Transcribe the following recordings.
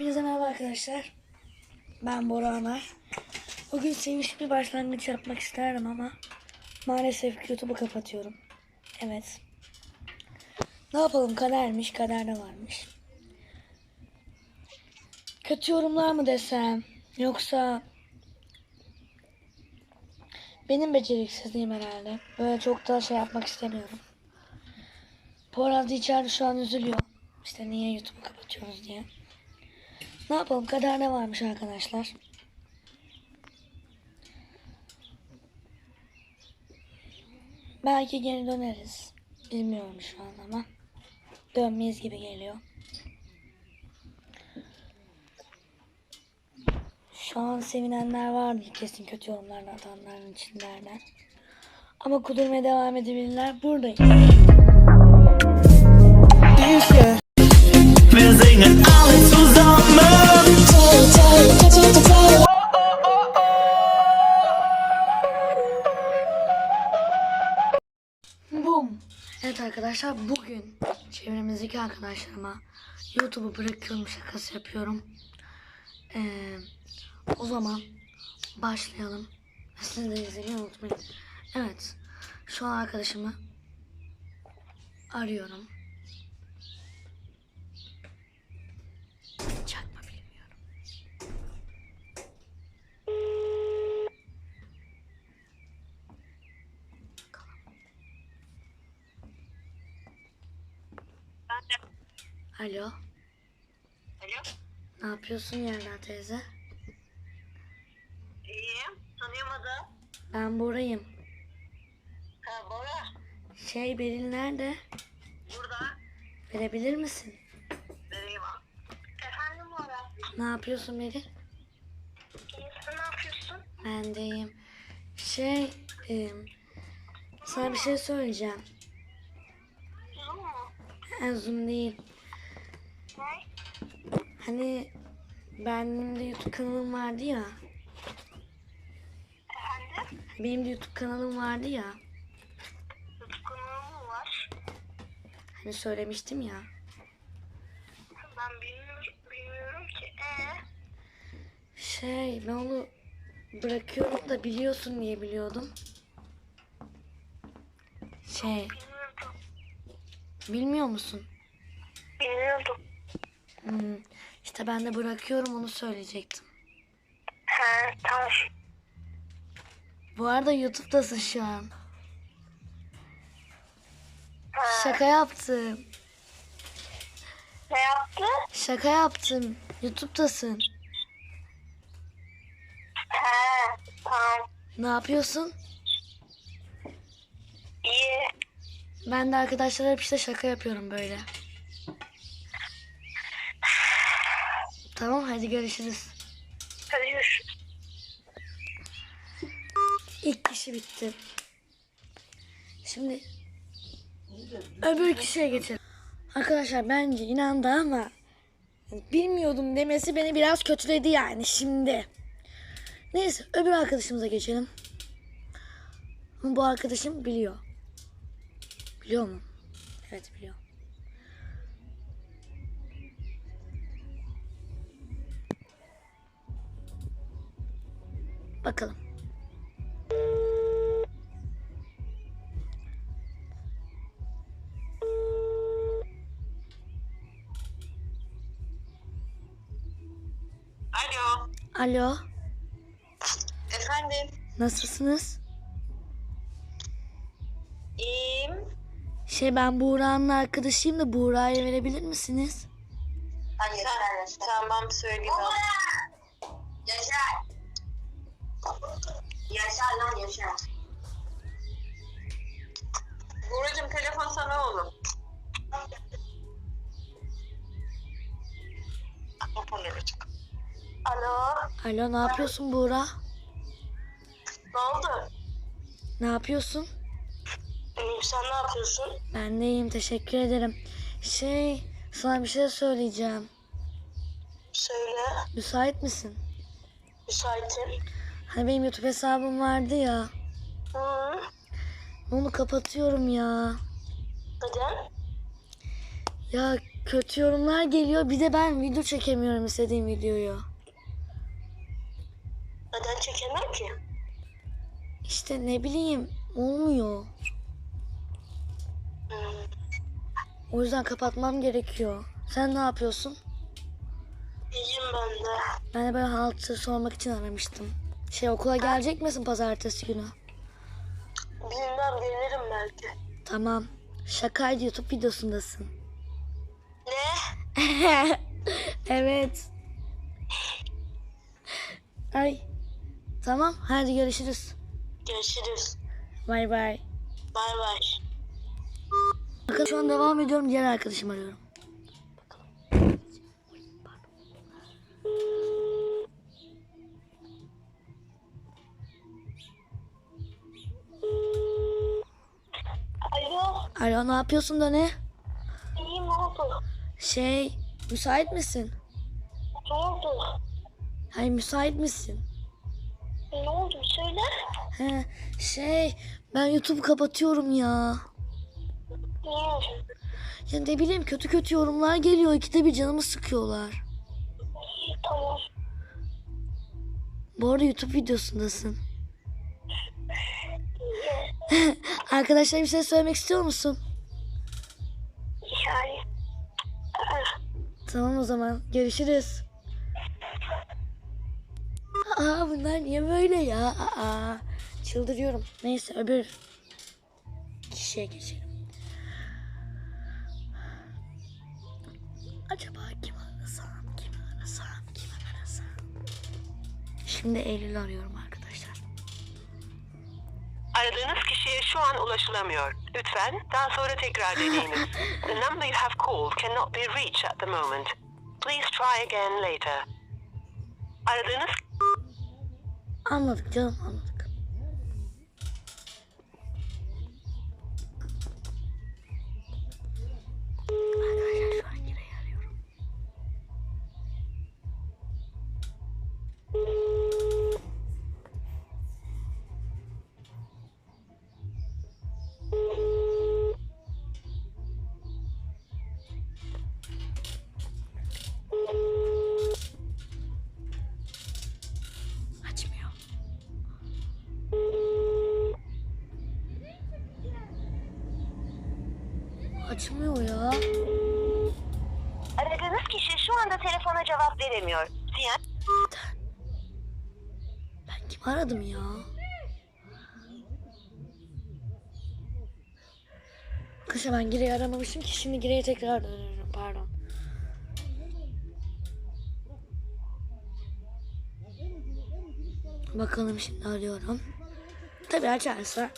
Hepinize merhaba arkadaşlar. Ben Bora Ömer. Bugün sevinçli bir başlangıç yapmak isterdim ama maalesef YouTube'u kapatıyorum. Evet. Ne yapalım kadermiş, kaderde varmış. Kötü yorumlar mı desem yoksa benim beceriksizliğim herhalde. Böyle çok da şey yapmak istemiyorum. Poyraz da içeride şu an üzülüyor. İşte niye YouTube'u kapatıyoruz diye. Ne yapalım kader ne varmış arkadaşlar. Belki geri döneriz. Bilmiyorum şu an ama. Dönmeyiz gibi geliyor. Şu an sevinenler vardı kesin kötü yorumlarla atanların içindeler. Ama kudurmaya devam edebilirler. Buradayız. Wir arkadaşlar bugün çevremizdeki arkadaşlarıma YouTube'u bırakıyorum şakası yapıyorum. Ee, o zaman başlayalım. Siz de izlemeyi unutmayın. Evet. Şu an arkadaşımı arıyorum. Çakma bilmiyorum. Alo. Alo. Ne yapıyorsun Yerda teyze? İyiyim. Tanıyamadım. Ben Bora'yım. Ha Bora. Şey Beril nerede? Burada. Verebilir misin? Vereyim. Efendim Bora. Ne yapıyorsun Beril? İyisin ne yapıyorsun? Ben deyim. Şey, e, sana bir şey söyleyeceğim. Zoom mu? En zoom değil. Hani benim de YouTube kanalım vardı ya. Efendim? Benim de YouTube kanalım vardı ya. YouTube kanalı mı var? Hani söylemiştim ya. Ben bilmiyorum, bilmiyorum ki. Ee? Şey, ben onu bırakıyorum da biliyorsun diye biliyordum. Şey, bilmiyor musun? Bilmiyordum. Hmm, işte ben de bırakıyorum onu söyleyecektim. He tamam. Bu arada YouTube'dasın şu an. Ha. Şaka yaptım. Ne yaptı? Şaka yaptım. YouTube'dasın. He tamam. Ne yapıyorsun? İyi. Ben de arkadaşlara hep işte şaka yapıyorum böyle. Tamam hadi görüşürüz. Hadi görüşürüz. İlk kişi bitti. Şimdi öbür kişiye geçelim. Arkadaşlar bence inandı ama bilmiyordum demesi beni biraz kötüledi yani şimdi. Neyse öbür arkadaşımıza geçelim. Ama bu arkadaşım biliyor. Biliyor mu? Evet biliyor. Bakalım. Alo. Alo, Efendim. nasılsınız? İyiyim. Şey ben Buğra'nın arkadaşıyım da Buğra'ya verebilir misiniz? Hayır, Tamam söyleyeyim. Yaşar lan yaşar. Buracığım telefon sana oğlum. Alo. Alo ne yapıyorsun Buğra? Ne oldu? Ne yapıyorsun? İyiyim sen ne yapıyorsun? Ben de iyiyim teşekkür ederim. Şey sana bir şey söyleyeceğim. Söyle. Müsait misin? Müsaitim. Hani benim YouTube hesabım vardı ya. Hı. Onu kapatıyorum ya. Neden? Ya kötü yorumlar geliyor. Bir de ben video çekemiyorum istediğim videoyu. Neden çekemem ki? İşte ne bileyim olmuyor. Hmm. O yüzden kapatmam gerekiyor. Sen ne yapıyorsun? İyiyim ben de. Ben de böyle haltı sormak için aramıştım. Şey okula gelecek misin pazartesi günü? Bilmem gelirim belki. Tamam. Şakaydı YouTube videosundasın. Ne? evet. Ay. Tamam hadi görüşürüz. Görüşürüz. Bay bay. Bay bay. Bakın şu an devam ediyorum. Diğer arkadaşımı arıyorum. Alo. Ne yapıyorsun da ne? İyiyim ne oldu? Şey müsait misin? Ne oldu? Hayır müsait misin? Ne oldu söyle. He, şey ben YouTube kapatıyorum ya. Niye? Ya ne bileyim kötü kötü yorumlar geliyor. İkide bir canımı sıkıyorlar. Tamam. Bu arada YouTube videosundasın. Arkadaşlar bir şey söylemek istiyor musun? Yani. Tamam o zaman. Görüşürüz. Aa bunlar niye böyle ya? Aa, çıldırıyorum. Neyse öbür kişiye geçelim. Acaba kim arasam, kim arasam, kim arasam? Şimdi Eylül arıyorum. Aradığınız kişiye şu an ulaşılamıyor. Lütfen daha sonra tekrar deneyiniz. the number you have called cannot be reached at the moment. Please try again later. Aradığınız Anladık canım anladık. Arkadaşlar şu an Giray'ı arıyorum. Sinyal Neden? Ben kim aradım ya? Arkadaşlar ben Gire'yi aramamışım ki şimdi Gire'yi tekrar arıyorum pardon. Bakalım şimdi arıyorum. Tabii açarsa.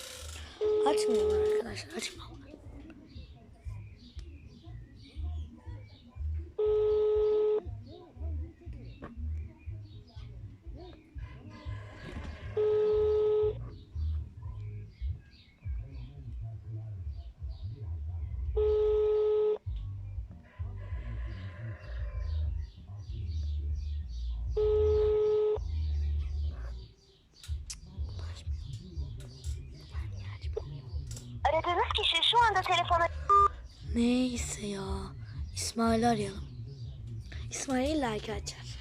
Açmıyorlar arkadaşlar açmıyorlar. Aradığınız kişi şu anda telefona Neyse ya. İsmail'i arayalım. İsmail ki açar.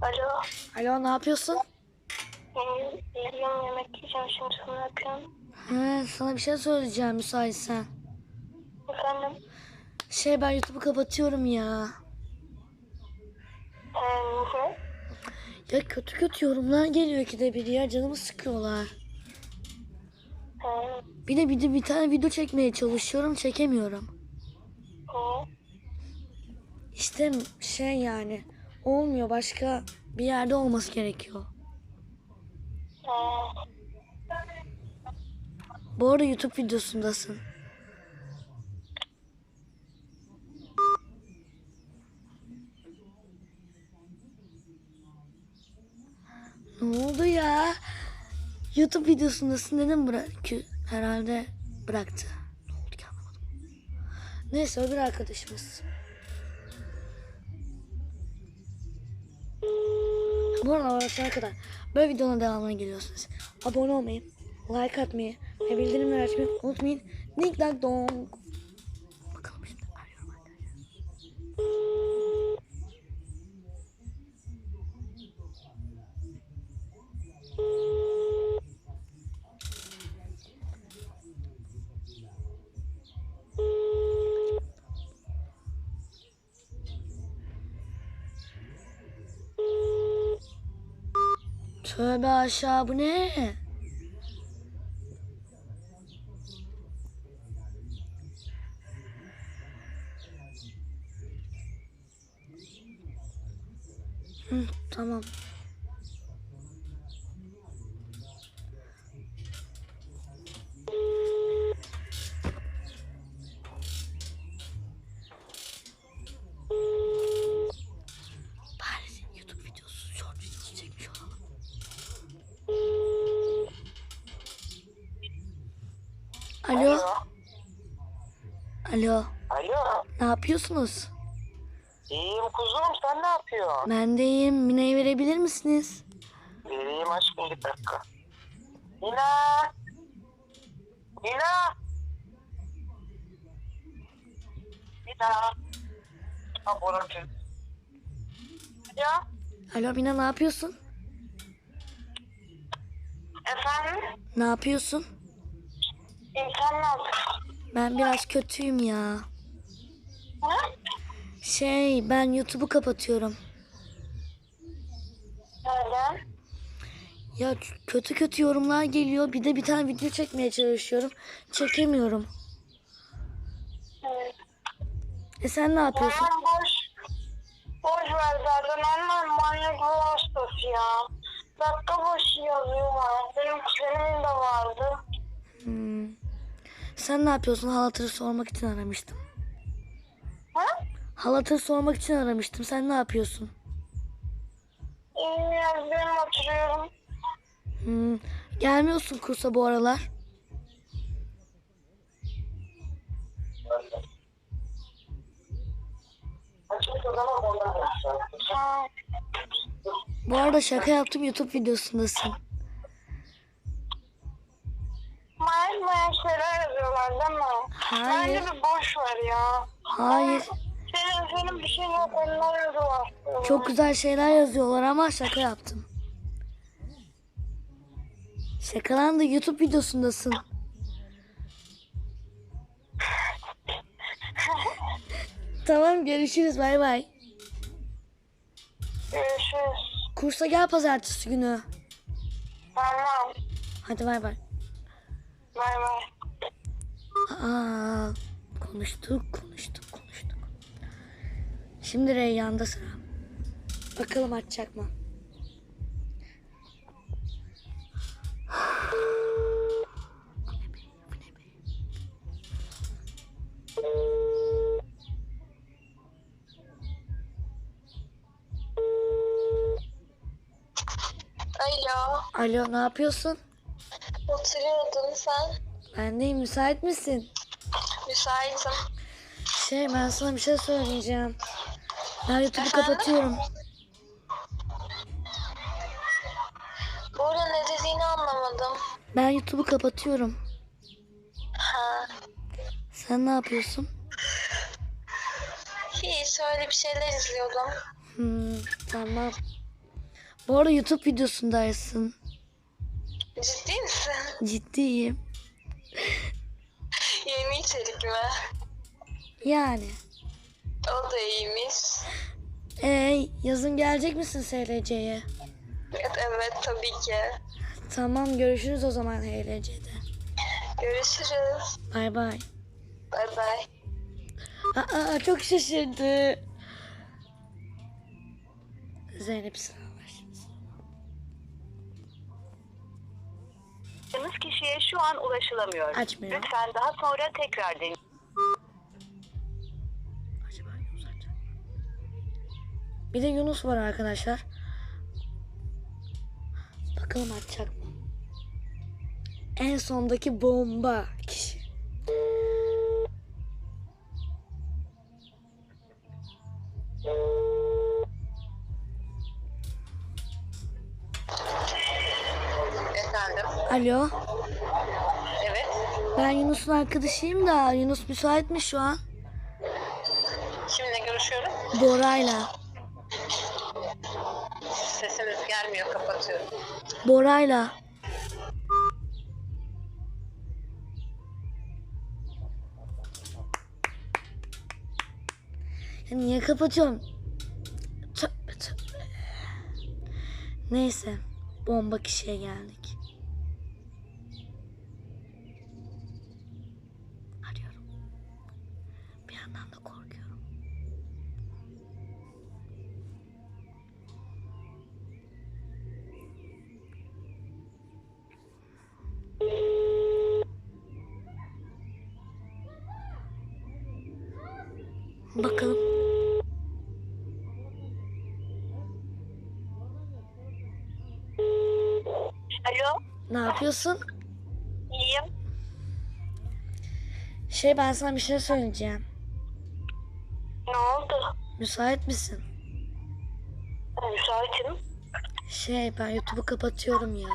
Alo. Alo ne yapıyorsun? Yani, Yarın yemek yiyeceğim şimdi sonra yapıyorum. He, sana bir şey söyleyeceğim müsaitsen. Efendim? Şey ben YouTube'u kapatıyorum ya. Ya kötü kötü yorumlar geliyor ki de bir ya canımı sıkıyorlar. Bir de bir de bir tane video çekmeye çalışıyorum çekemiyorum. İşte şey yani olmuyor başka bir yerde olması gerekiyor. Bu arada YouTube videosundasın. Ne oldu ya? YouTube videosundasın dedim bırak herhalde bıraktı. Ne oldu ki anlamadım. Neyse öbür arkadaşımız. Bu arada kadar böyle videonun devamına geliyorsunuz. Abone olmayı, like atmayı ve bildirimleri açmayı unutmayın. Ding dong Tövbe aşağı bu ne? Tamam. Alo. Alo. Alo. Ne yapıyorsunuz? İyiyim kuzum sen ne yapıyorsun? Ben de iyiyim. Mine'yi verebilir misiniz? Vereyim aşkım bir dakika. Nina. Nina. Nina. Ha burası. Ya. Alo Mine ne yapıyorsun? Efendim? Ne yapıyorsun? Aldık. Ben biraz kötüyüm ya. Ha? Şey ben YouTube'u kapatıyorum. Neden? Ya kötü kötü yorumlar geliyor. Bir de bir tane video çekmeye çalışıyorum. Çekemiyorum. Evet. E sen ne yapıyorsun? Aman boş. Boş ver zaten annem manyak hastası ya. Dakika başı yazıyorlar. Benim kuzenimin de vardı. Hmm. Sen ne yapıyorsun? Hal hatırı sormak için aramıştım. Ha? Hal hatırı sormak için aramıştım. Sen ne yapıyorsun? İyiyim ya benim oturuyorum. Hmm. Gelmiyorsun kursa bu aralar. Bu arada şaka yaptım YouTube videosundasın. Manyak manyak şeyler yazıyorlar değil mi? Hayır. Bence bir boş ver ya. Hayır. Senin, senin bir şey yok onlar yazıyorlar. Çok güzel şeyler yazıyorlar ama şaka yaptım. Şakalan da YouTube videosundasın. tamam görüşürüz bay bay. Görüşürüz. Kursa gel pazartesi günü. Tamam. Hadi bay bay. Bay bay. Aa, konuştuk konuştuk konuştuk. Şimdi Reyyan'da sıra. Bakalım açacak mı? Alo. Alo ne yapıyorsun? Oturuyordun sen. Ben deyim müsait misin? Müsaitim. Şey ben sana bir şey söyleyeceğim. Ben YouTube'u Efendim? kapatıyorum. Bu arada ne dediğini anlamadım. Ben YouTube'u kapatıyorum. Ha. Sen ne yapıyorsun? Hiç öyle bir şeyler izliyordum. Hmm, tamam. Bu arada YouTube videosundaysın. Ciddi misin? Ciddiyim. Yeni içerik mi? Yani. O da iyiymiş. Ee, yazın gelecek misin SLC'ye? Evet, evet tabii ki. Tamam görüşürüz o zaman HLC'de. Görüşürüz. Bay bay. Bay bay. Aa çok şaşırdı. Zeynep Aradığınız kişiye şu an ulaşılamıyor. Açmıyor. Lütfen daha sonra tekrar deneyin. Acaba Yunus açacak mı? Bir de Yunus var arkadaşlar. Bakalım açacak mı? En sondaki bomba kişi. Alo. Evet. Ben Yunus'un arkadaşıyım da Yunus müsait mi şu an? Kiminle görüşüyorum? Bora'yla. Sesiniz gelmiyor. Kapatıyorum. Bora'yla. Ya niye kapatıyorum? Tövbe tövbe. Neyse. Bomba kişiye geldik. Alo. Ne yapıyorsun? İyiyim. Şey ben sana bir şey söyleyeceğim. Ne oldu? Müsait misin? Müsaitim. Şey ben YouTube'u kapatıyorum ya.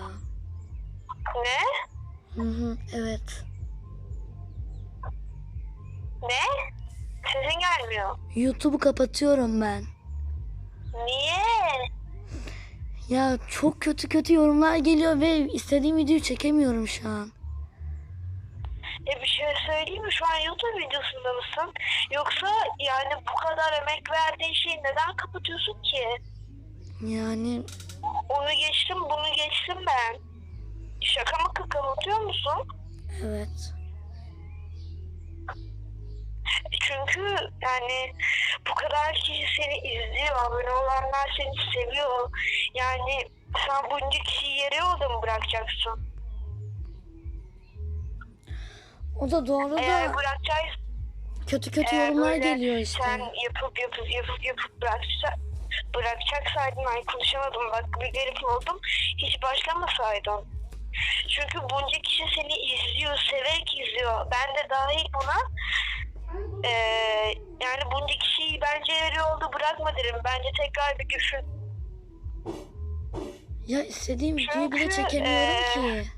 Ne? Hı hı evet. Ne? Sesin gelmiyor. YouTube'u kapatıyorum ben. Niye? Ya çok kötü kötü yorumlar geliyor ve istediğim videoyu çekemiyorum şu an. E bir şey söyleyeyim mi? Şu an YouTube videosunda mısın? Yoksa yani bu kadar emek verdiğin şeyi neden kapatıyorsun ki? Yani Onu geçtim, bunu geçtim ben. Şaka mı kapatıyor musun? evet. Çünkü yani bu kadar kişi seni izliyor, abone olanlar seni seviyor. Yani sen bunca kişiyi yarı yolda mı bırakacaksın? O da doğru Eğer da bırakacaksan kötü kötü Eğer yorumlar böyle geliyor işte. Sen yapıp yapıp yapıp yapıp bıraksa, bırakacaksaydın ay konuşamadım bak bir garip oldum. Hiç başlamasaydın. Çünkü bunca kişi seni izliyor, severek izliyor. Ben de dahil buna. Ee, yani bunca kişiyi bence yarı yolda bırakma derim. Bence tekrar bir düşün. Ya istediğim videoyu bile Çünkü, çekemiyorum eee, ki.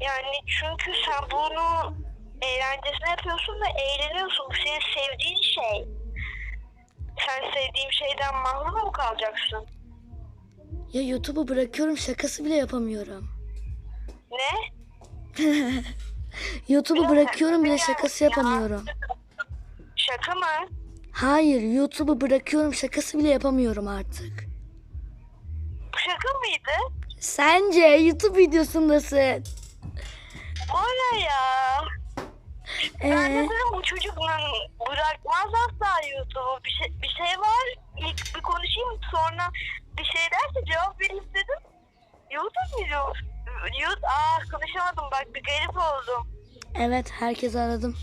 Yani çünkü sen bunu eğlencesine yapıyorsun ve eğleniyorsun. Bu senin sevdiğin şey. Sen sevdiğin şeyden mahrum mu kalacaksın? Ya YouTube'u bırakıyorum şakası bile yapamıyorum. Ne? YouTube'u bırakıyorum bile şakası ya. Şaka mı? Hayır YouTube'u bırakıyorum şakası bile yapamıyorum artık. Bu şaka mıydı? Sence YouTube videosundasın. O ne ya? Ben de Ee, dedim bu çocuk lan bırakmaz asla YouTube'u. Bir şey, bir şey var. İlk bir konuşayım sonra bir şey derse cevap vereyim dedim. YouTube video. YouTube, aa konuşamadım bak bir garip oldum. evet herkes aradım.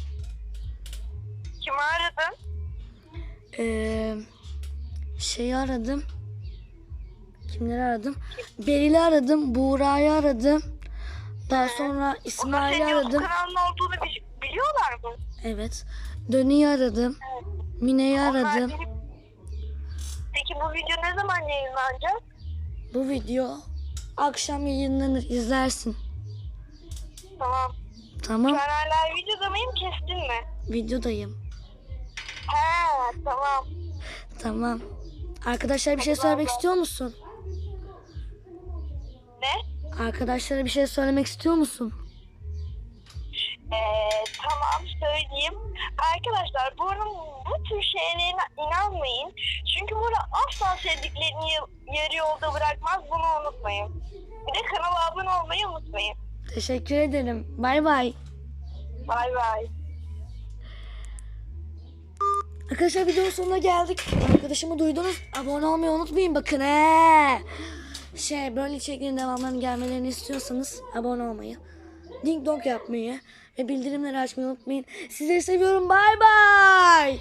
Kimi aradın? Ee, şeyi aradım. Kimleri aradım? Beril'i aradım. Buğra'yı aradım. Daha sonra Onlar İsmail'i aradım. kanalının olduğunu bi- biliyorlar mı? Evet. Dönü'yü aradım. Mine'yi Onlar aradım. benim- Peki bu video ne zaman yayınlanacak? Bu video akşam yayınlanır. izlersin. Tamam. Tamam. Sen hala videoda mıyım kestin mi? Videodayım. He tamam. Tamam. Arkadaşlar bir şey söylemek istiyor musun? Ne? Arkadaşlara bir şey söylemek istiyor musun? Ee, tamam söyleyeyim. Arkadaşlar bunun bu tür şeylerine inanmayın. Çünkü burada asla sevdiklerini ya- yarı yolda bırakmaz. Bunu unutmayın. Bir de kanala abone olmayı unutmayın. Teşekkür ederim. Bay bay. Bay bay. Arkadaşlar videonun sonuna geldik. Arkadaşımı duydunuz. Abone olmayı unutmayın bakın he. Şey böyle içeriklerin devamlarının gelmelerini istiyorsanız abone olmayı, ding dong yapmayı ve bildirimleri açmayı unutmayın. Sizleri seviyorum. Bay bay.